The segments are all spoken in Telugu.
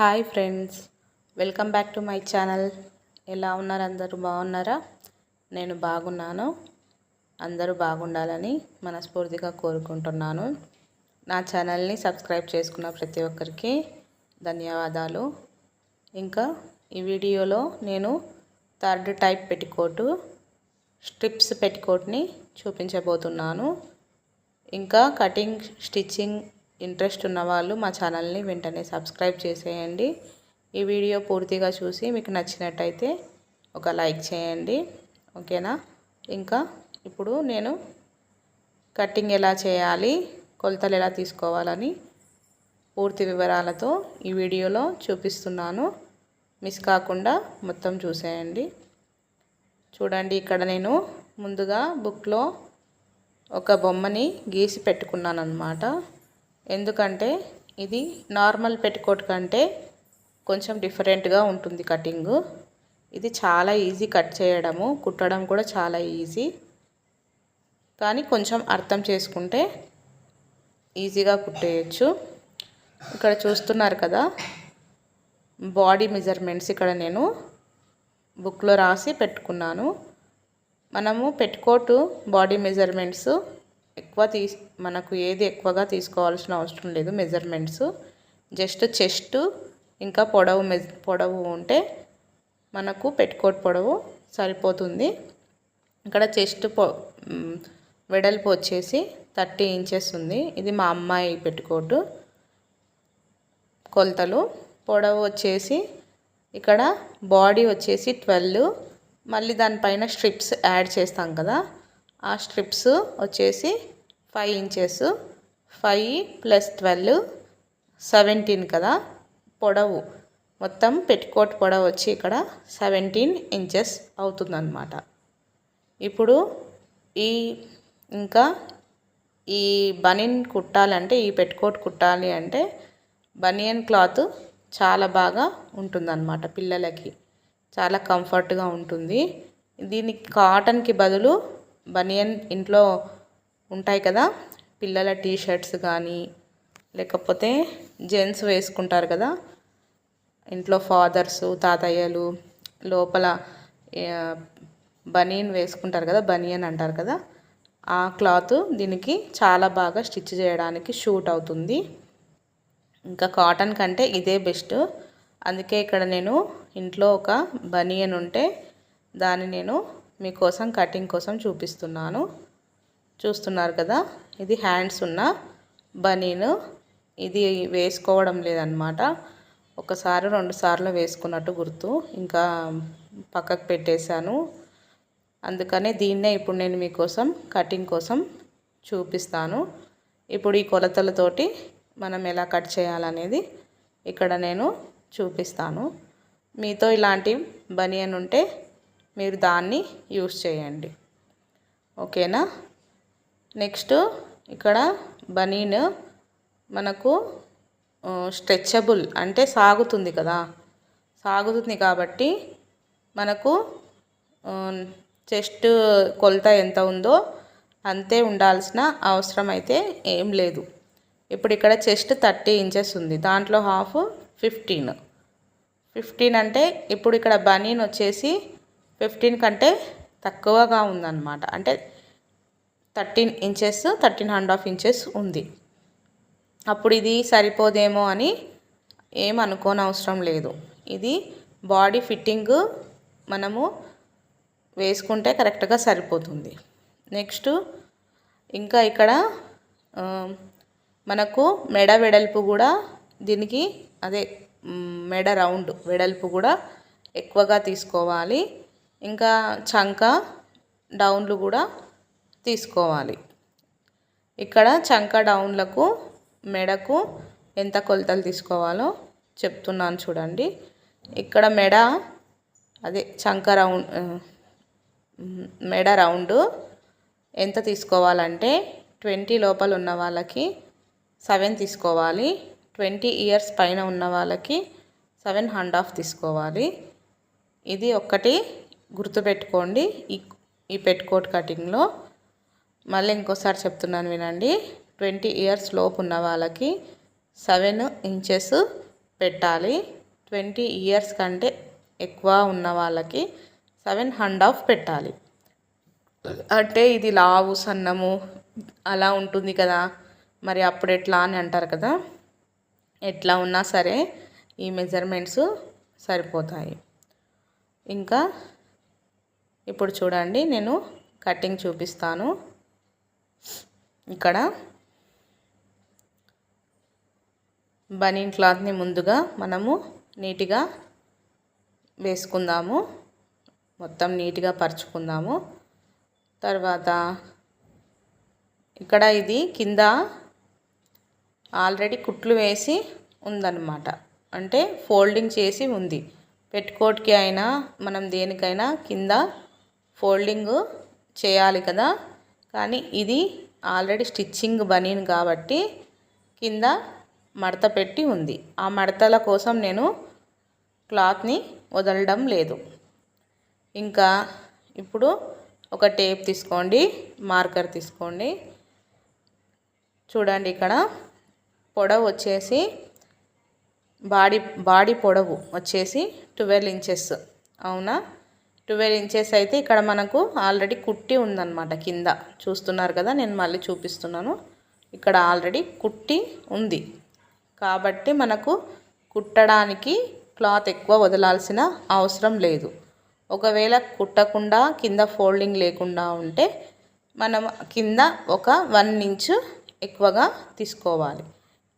Hi friends welcome back to my channel. ఎలా ఉన్నారు? అందరూ బాగున్నారా? నేను బాగున్నాను. అందరూ బాగుండాలని మనస్ఫూర్తిగా కోరుకుంటున్నాను. నా ఛానల్ని సబ్స్క్రైబ్ చేసుకున్న ప్రతి ఒక్కరికి ధన్యవాదాలు. ఇంకా ఈ వీడియోలో నేను థర్డ్ టైప్ పెట్టికోటు స్ట్రిప్స్ పెట్టికోట్ని చూపించబోతున్నాను. ఇంకా కటింగ్ స్టిచ్చింగ్ ఇంట్రెస్ట్ ఉన్నవాళ్ళు మా ఛానల్ని వెంటనే సబ్స్క్రైబ్ చేసేయండి. ఈ వీడియో పూర్తిగా చూసి మీకు నచ్చినట్టయితే ఒక లైక్ చేయండి. ఓకేనా? ఇంకా ఇప్పుడు నేను కటింగ్ ఎలా చేయాలి కొలతలు ఎలా తీసుకోవాలని పూర్తి వివరాలతో ఈ వీడియోలో చూపిస్తున్నాను. మిస్ కాకుండా మొత్తం చూసేయండి. చూడండి ఇక్కడ నేను ముందుగా బుక్లో ఒక బొమ్మని గీసి పెట్టుకున్నాను అనమాట ఎందుకంటే ఇది నార్మల్ పెట్టుకోట్ కంటే కొంచెం డిఫరెంట్గా ఉంటుంది కటింగు. ఇది చాలా ఈజీ కట్ చేయడము కుట్టడం కూడా చాలా ఈజీ. కానీ కొంచెం అర్థం చేసుకుంటే ఈజీగా కుట్టేయచ్చు. ఇక్కడ చూస్తున్నారు కదా బాడీ మెజర్మెంట్స్ ఇక్కడ నేను బుక్లో రాసి పెట్టుకున్నాను. మనము పెట్టుకోటు బాడీ మెజర్మెంట్స్ ఎక్కువ తీ మనకు ఏది ఎక్కువగా తీసుకోవాల్సిన అవసరం లేదు మెజర్మెంట్స్. జస్ట్ చెస్ట్ ఇంకా పొడవు మెజ్ పొడవు ఉంటే మనకు పెట్టుకోట్ పొడవు సరిపోతుంది. ఇక్కడ చెస్ట్ పొ వెడల్పు వచ్చేసి థర్టీ ఇంచెస్ ఉంది. ఇది మా అమ్మాయి పెట్టుకోటు కొలతలు. పొడవు వచ్చేసి ఇక్కడ బాడీ వచ్చేసి ట్వెల్వ్. మళ్ళీ దానిపైన స్ట్రిప్స్ యాడ్ చేస్తాం కదా. ఆ స్ట్రిప్స్ వచ్చేసి five inches five plus twelve seventeen కదా పొడవు. మొత్తం పెట్టుకోట్ పొడవు వచ్చి ఇక్కడ సెవెంటీన్ ఇంచెస్ అవుతుందన్నమాట. ఇప్పుడు ఈ ఇంకా ఈ బనియన్ కుట్టాలంటే ఈ పెట్టుకోట్ కుట్టాలి అంటే బనియన్ క్లాత్ చాలా బాగా ఉంటుందన్నమాట పిల్లలకి. చాలా కంఫర్ట్గా ఉంటుంది. దీనికి కాటన్కి బదులు బనియన్ ఇంట్లో ఉంటాయి కదా పిల్లల టీ షర్ట్స్ కానీ లేకపోతే జెంట్స్ వేసుకుంటారు కదా ఇంట్లో ఫాదర్స్ తాతయ్యలు లోపల బనియన్ వేసుకుంటారు కదా బనియన్ అంటారు కదా ఆ క్లాత్ దీనికి చాలా బాగా స్టిచ్ చేయడానికి షూట్ అవుతుంది. ఇంకా కాటన్ కంటే ఇదే బెస్ట్. అందుకే ఇక్కడ నేను ఇంట్లో ఒక బనియన్ ఉంటే దాన్ని నేను మీకోసం కటింగ్ కోసం చూపిస్తున్నాను. చూస్తున్నారు కదా? ఇది హ్యాండ్స్ ఉన్న బనీను. ఇది వేసుకోవడం లేదనమాట ఒకసారి రెండు సార్లు వేసుకున్నట్టు గుర్తు. ఇంకా పక్కకు పెట్టేశాను. అందుకనే దీన్నే ఇప్పుడు నేను మీకోసం కటింగ్ కోసం చూపిస్తాను. ఇప్పుడు ఈ కొలతలతోటి మనం ఎలా కట్ చేయాలనేది ఇక్కడ నేను చూపిస్తాను. మీతో ఇలాంటి బనియన్ ఉంటే మీరు దాన్ని యూస్ చేయండి. ఓకేనా? నెక్స్ట్ ఇక్కడ బనీన్ మనకు స్ట్రెచబుల్ అంటే సాగుతుంది కదా. సాగుతుంది కాబట్టి మనకు చెస్ట్ కొలత ఎంత ఉందో అంతే ఉండాల్సిన అవసరం అయితే ఏం లేదు. ఇప్పుడు ఇక్కడ చెస్ట్ థర్టీ ఇంచెస్ ఉంది. దాంట్లో హాఫ్ ఫిఫ్టీన్. ఫిఫ్టీన్ అంటే ఇప్పుడు ఇక్కడ బనీన్ వచ్చేసి ఫిఫ్టీన్ కంటే తక్కువగా ఉందన్నమాట. అంటే thirteen inches thirteen and half inches ఉంది. అప్పుడు ఇది సరిపోదేమో అని ఏం అనుకోనవసరం లేదు. ఇది బాడీ ఫిట్టింగ్ మనము వేసుకుంటే కరెక్ట్గా సరిపోతుంది. నెక్స్ట్ ఇంకా ఇక్కడ మనకు మెడ వెడల్పు కూడా దీనికి అదే మెడ రౌండ్ వెడల్పు కూడా ఎక్కువగా తీసుకోవాలి. ఇంకా చంక డౌన్లు కూడా తీసుకోవాలి. ఇక్కడ చంక డౌన్లకు మెడకు ఎంత కొలతలు తీసుకోవాలో చెప్తున్నాను చూడండి. ఇక్కడ మెడ అదే చంక రౌండ్ మెడ రౌండ్ ఎంత తీసుకోవాలంటే ట్వంటీ లోపల ఉన్న వాళ్ళకి సెవెన్ తీసుకోవాలి. ట్వంటీ ఇయర్స్ పైన ఉన్న వాళ్ళకి సెవెన్ హండ్ ఆఫ్ తీసుకోవాలి. ఇది ఒక్కటి గుర్తుపెట్టుకోండి ఈ ఈ పెట్టుకోట్ కటింగ్లో. మళ్ళీ ఇంకోసారి చెప్తున్నాను వినండి. ట్వంటీ ఇయర్స్ లోపు ఉన్న వాళ్ళకి సెవెన్ ఇంచెస్ పెట్టాలి. ట్వంటీ ఇయర్స్ కంటే ఎక్కువ ఉన్న వాళ్ళకి సెవెన్ హండ్ ఆఫ్ పెట్టాలి. అంటే ఇది లావు సన్నము అలా ఉంటుంది కదా. మరి అప్పుడు ఎట్లా అని అంటారు కదా. ఎట్లా ఉన్నా సరే ఈ మెజర్మెంట్స్ సరిపోతాయి. ఇంకా ఇప్పుడు చూడండి నేను కటింగ్ చూపిస్తాను. ఇక్కడ బనీన్ క్లాత్ని ముందుగా మనము నీట్గా వేసుకుందాము. మొత్తం నీట్గా పరుచుకుందాము. తర్వాత ఇక్కడ ఇది కింద ఆల్రెడీ కుట్లు వేసి ఉందన్నమాట. అంటే ఫోల్డింగ్ చేసి ఉంది. పెట్టుకోట్కి అయినా మనం దేనికైనా కింద ఫోల్డింగ్ చేయాలి కదా. కానీ ఇది ఆల్రెడీ స్టిచ్చింగ్ బనీన్ కాబట్టి కింద మడత పెట్టి ఉంది. ఆ మడతల కోసం నేను క్లాత్ని వదలడం లేదు. ఇంకా ఇప్పుడు ఒక టేప్ తీసుకోండి మార్కర్ తీసుకోండి. చూడండి ఇక్కడ పొడవు వచ్చేసి బాడీ బాడీ పొడవు వచ్చేసి ట్వెల్వ్ ఇంచెస్. అవునా? ట్వెల్వ్ ఇంచెస్ అయితే ఇక్కడ మనకు ఆల్రెడీ కుట్టి ఉందన్నమాట కింద. చూస్తున్నారు కదా నేను మళ్ళీ చూపిస్తున్నాను. ఇక్కడ ఆల్రెడీ కుట్టి ఉంది. కాబట్టి మనకు కుట్టడానికి క్లాత్ ఎక్కువ వదలాల్సిన అవసరం లేదు. ఒకవేళ కుట్టకుండా కింద ఫోల్డింగ్ లేకుండా ఉంటే మనం కింద ఒక వన్ ఇంచు ఎక్కువగా తీసుకోవాలి.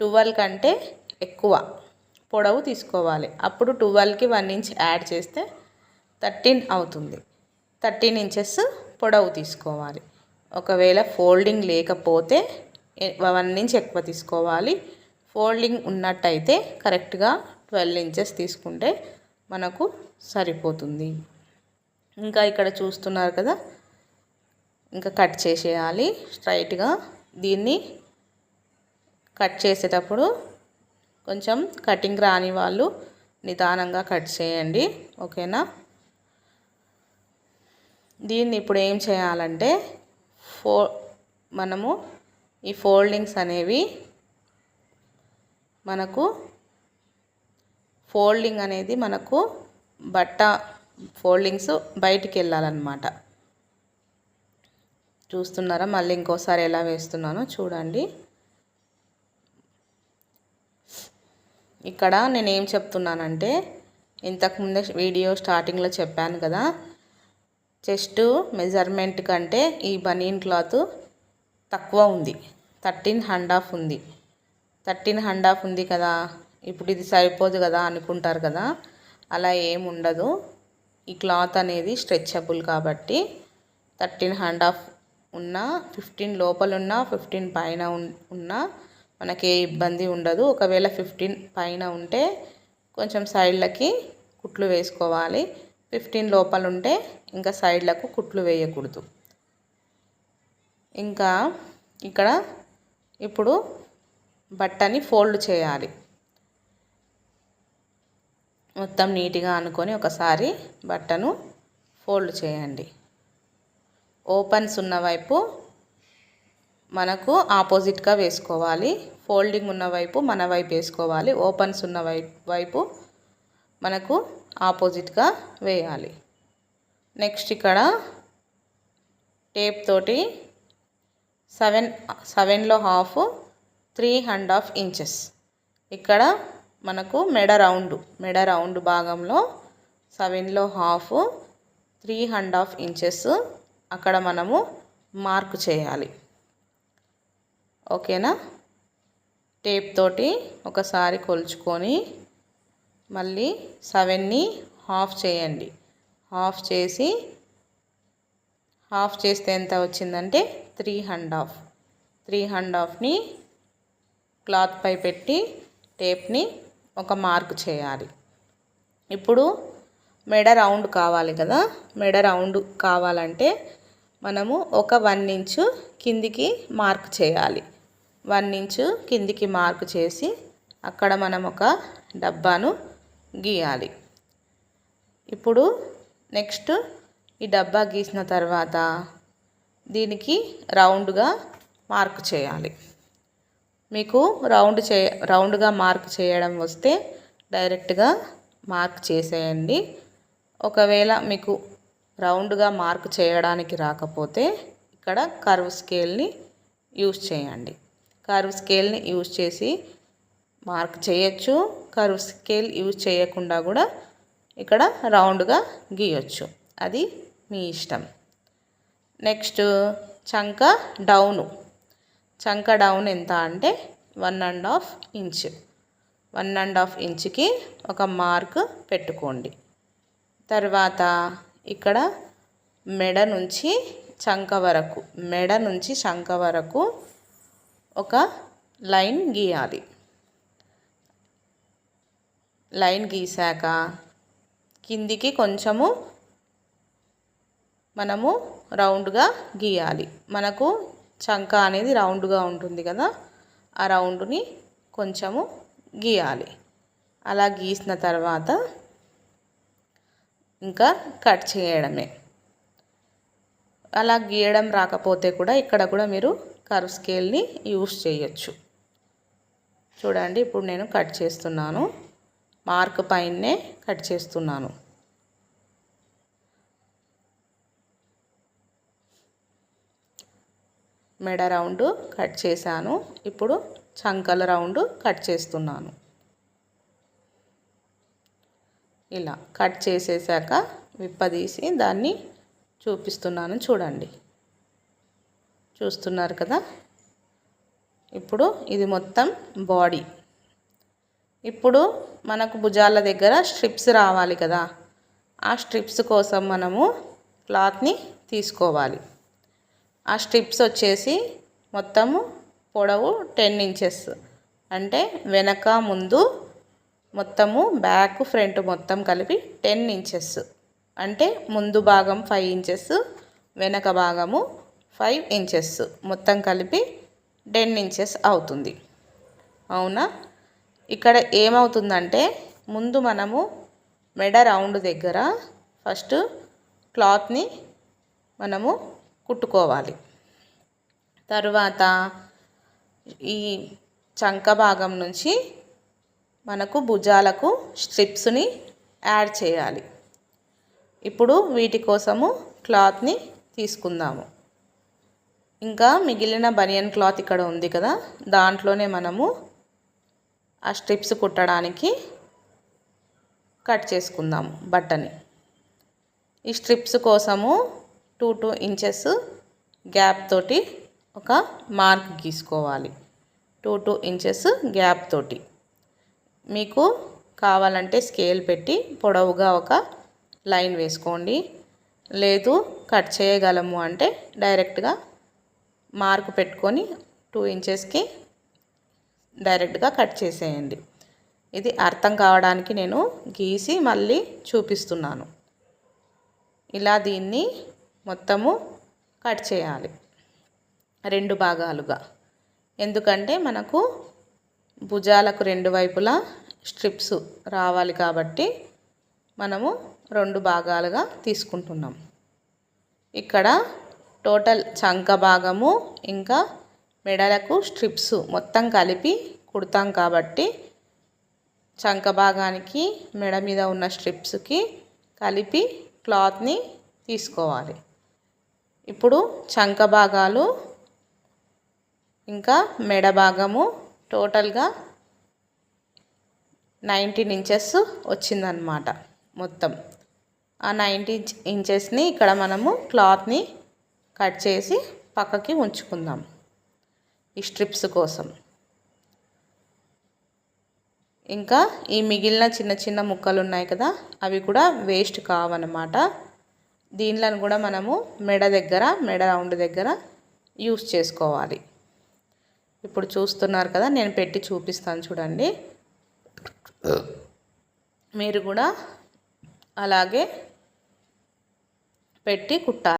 ట్వెల్వ్ కంటే ఎక్కువ పొడవు తీసుకోవాలి. అప్పుడు ట్వెల్వ్కి వన్ ఇంచ్ యాడ్ చేస్తే థర్టీన్ అవుతుంది. థర్టీన్ ఇంచెస్ పొడవు తీసుకోవాలి. ఒకవేళ ఫోల్డింగ్ లేకపోతే వన్ ఇంచ్ ఎక్కువ తీసుకోవాలి. ఫోల్డింగ్ ఉన్నట్టయితే కరెక్ట్గా ట్వెల్వ్ ఇంచెస్ తీసుకుంటే మనకు సరిపోతుంది. ఇంకా ఇక్కడ చూస్తున్నారు కదా? ఇంకా కట్ చేసేయాలి. స్ట్రైట్గా దీన్ని కట్ చేసేటప్పుడు కొంచెం కటింగ్ రాని వాళ్ళు నిదానంగా కట్ చేయండి. ఓకేనా? దీన్ని ఇప్పుడు ఏం చేయాలంటే ఫో మనము ఈ ఫోల్డింగ్స్ అనేవి మనకు ఫోల్డింగ్ అనేది మనకు బట్ట ఫోల్డింగ్స్ బయటికి వెళ్ళాలన్నమాట. చూస్తున్నారా? మళ్ళీ ఇంకోసారి ఎలా వేస్తున్నానో చూడండి. ఇక్కడ నేను ఏం చెప్తున్నానంటే ఇంతకుముందే వీడియో స్టార్టింగ్లో చెప్పాను కదా చెస్ట్ మెజర్మెంట్ కంటే ఈ బనీన్ క్లాత్ తక్కువ ఉంది. థర్టీన్ హండ్ హాఫ్ ఉంది. థర్టీన్ హండ్ హాఫ్ ఉంది కదా. ఇప్పుడు ఇది సరిపోదు కదా అనుకుంటారు కదా. అలా ఏం ఉండదు. ఈ క్లాత్ అనేది స్ట్రెచబుల్ కాబట్టి థర్టీన్ హండ్ హాఫ్ ఉన్న ఫిఫ్టీన్ లోపల ఉన్నా ఫిఫ్టీన్ పైన ఉన్న మనకి ఏ ఇబ్బంది ఉండదు. ఒకవేళ ఫిఫ్టీన్ పైన ఉంటే కొంచెం సైడ్లకి కుట్లు వేసుకోవాలి. ఫిఫ్టీన్ లోపల ఉంటే ఇంకా సైడ్లకు కుట్లు వేయకూడదు. ఇంకా ఇక్కడ ఇప్పుడు బట్టని ఫోల్డ్ చేయాలి. మొత్తం నీట్గా అనుకొని ఒకసారి బట్టను ఫోల్డ్ చేయండి. ఓపెన్స్ ఉన్న వైపు మనకు ఆపోజిట్గా వేసుకోవాలి. ఫోల్డింగ్ ఉన్న వైపు మన వైపు వేసుకోవాలి. ఓపెన్స్ ఉన్న వైపు మనకు ఆపోజిట్గా వేయాలి. నెక్స్ట్ ఇక్కడ టేప్ తోటి సెవెన్ సెవెన్లో half three and half inches. ఇక్కడ మనకు మెడ రౌండ్ మెడ రౌండ్ భాగంలో సెవెన్లో half three and half inches అక్కడ మనము మార్క్ చేయాలి. ఓకేనా? టేప్ తోటి ఒకసారి కొలుచుకొని మళ్ళీ సెవెన్ని హాఫ్ చేయండి. హాఫ్ చేసి హాఫ్ చేస్తే ఎంత వచ్చిందంటే three and half three and హాఫ్ని క్లాత్పై పెట్టి టేప్ని ఒక మార్క్ చేయాలి. ఇప్పుడు మెడ రౌండ్ కావాలి కదా? మెడ రౌండ్ కావాలంటే మనము ఒక వన్ ఇంచు కిందికి మార్క్ చేయాలి. వన్ ఇంచు కిందికి మార్క్ చేసి అక్కడ మనం ఒక డబ్బాను గీయాలి. ఇప్పుడు నెక్స్ట్ ఈ డబ్బా గీసిన తర్వాత దీనికి రౌండ్గా మార్క్ చేయాలి. మీకు రౌండ్ చే రౌండ్గా మార్క్ చేయడం వస్తే డైరెక్ట్గా మార్క్ చేసేయండి. ఒకవేళ మీకు రౌండ్గా మార్క్ చేయడానికి రాకపోతే ఇక్కడ కర్వ్ స్కేల్ని యూస్ చేయండి. కర్వ్ స్కేల్ని యూస్ చేసి మార్క్ చేయొచ్చు కర్వ్ స్కేల్ యూజ్ చేయకుండా కూడా ఇక్కడ రౌండ్గా గీయొచ్చు. అది మీ ఇష్టం. నెక్స్ట్ చంక డౌను. చంక డౌన్ ఎంత అంటే one and half inch. One and half ఇంచ్కి ఒక మార్క్ పెట్టుకోండి. తర్వాత ఇక్కడ మెడ నుంచి చంక వరకు మెడ నుంచి చంక వరకు ఒక లైన్ గీయాలి. లైన్ గీసాక కిందికి కొంచెము మనము రౌండ్గా గీయాలి. మనకు చంక అనేది రౌండ్గా ఉంటుంది కదా ఆ రౌండ్ని కొంచెము గీయాలి. అలా గీసిన తర్వాత ఇంకా కట్ చేయడమే. అలా గీయడం రాకపోతే కూడా ఇక్కడ కూడా మీరు కర్వ్ స్కేల్ని యూస్ చేయొచ్చు. చూడండి ఇప్పుడు నేను కట్ చేస్తున్నాను. మార్క్ పైనే కట్ చేస్తున్నాను. మెడ రౌండ్ కట్ చేశాను. ఇప్పుడు చంకల రౌండ్ కట్ చేస్తున్నాను. ఇలా కట్ చేసేసాక విప్పదీసి దాన్ని చూపిస్తున్నాను చూడండి. చూస్తున్నారు కదా? ఇప్పుడు ఇది మొత్తం బాడీ. ఇప్పుడు మనకు భుజాల దగ్గర స్ట్రిప్స్ రావాలి కదా. ఆ స్ట్రిప్స్ కోసం మనము క్లాత్ని తీసుకోవాలి. ఆ స్ట్రిప్స్ వచ్చేసి మొత్తము పొడవు టెన్ ఇంచెస్. అంటే వెనక ముందు మొత్తము బ్యాక్ ఫ్రంట్ మొత్తం కలిపి టెన్ ఇంచెస్. అంటే ముందు భాగం ఫైవ్ ఇంచెస్ వెనక భాగము ఫైవ్ ఇంచెస్. మొత్తం కలిపి టెన్ ఇంచెస్ అవుతుంది. అవునా? ఇక్కడ ఏమవుతుందంటే ముందు మనము మెడ రౌండ్ దగ్గర ఫస్ట్ క్లాత్ని మనము కుట్టుకోవాలి. తరువాత ఈ చంక భాగం నుంచి మనకు భుజాలకు స్ట్రిప్స్ని యాడ్ చేయాలి. ఇప్పుడు వీటి కోసము క్లాత్ని తీసుకుందాము. ఇంకా మిగిలిన బనియన్ క్లాత్ ఇక్కడ ఉంది కదా దాంట్లోనే మనము ఆ స్ట్రిప్స్ కుట్టడానికి కట్ చేసుకుందాము బట్టని. ఈ స్ట్రిప్స్ కోసము టూ టూ ఇంచెస్ గ్యాప్ తోటి ఒక మార్క్ గీసుకోవాలి. టూ టూ ఇంచెస్ గ్యాప్ తోటి. మీకు కావాలంటే స్కేల్ పెట్టి పొడవుగా ఒక లైన్ వేసుకోండి. లేదు కట్ చేయగలము అంటే డైరెక్ట్గా మార్క్ పెట్టుకొని టూ ఇంచెస్కి డైరెక్ట్గా కట్ చేసేయండి. ఇది అర్థం కావడానికి నేను గీసి మళ్ళీ చూపిస్తున్నాను. ఇలా దీన్ని మొత్తము కట్ చేయాలి రెండు భాగాలుగా. ఎందుకంటే మనకు భుజాలకు రెండు వైపులా స్ట్రిప్స్ రావాలి కాబట్టి మనము రెండు భాగాలుగా తీసుకుంటున్నాం. ఇక్కడ టోటల్ చంక భాగము ఇంకా మెడలకు స్ట్రిప్స్ మొత్తం కలిపి కుడతాం కాబట్టి చంక భాగానికి మెడ మీద ఉన్న స్ట్రిప్స్కి కలిపి క్లాత్ని తీసుకోవాలి. ఇప్పుడు చంక భాగాలు ఇంకా మెడ భాగము టోటల్గా నైన్టీన్ ఇంచెస్ వచ్చిందనమాట మొత్తం. ఆ నైంటీ ఇంచెస్ని ఇక్కడ మనము క్లాత్ని కట్ చేసి పక్కకి ఉంచుకుందాం. ఈ స్ట్రిప్స్ కోసం. ఇంకా ఈ మిగిలిన చిన్న చిన్న ముక్కలు ఉన్నాయి కదా అవి కూడా వేస్ట్ కావన్నమాట. దీనిలను కూడా మనము మెడ దగ్గర మెడ రౌండ్ దగ్గర యూస్ చేసుకోవాలి. ఇప్పుడు చూస్తున్నారు కదా నేను పెట్టి చూపిస్తాను చూడండి. మీరు కూడా అలాగే పెట్టి కుట్టాలి.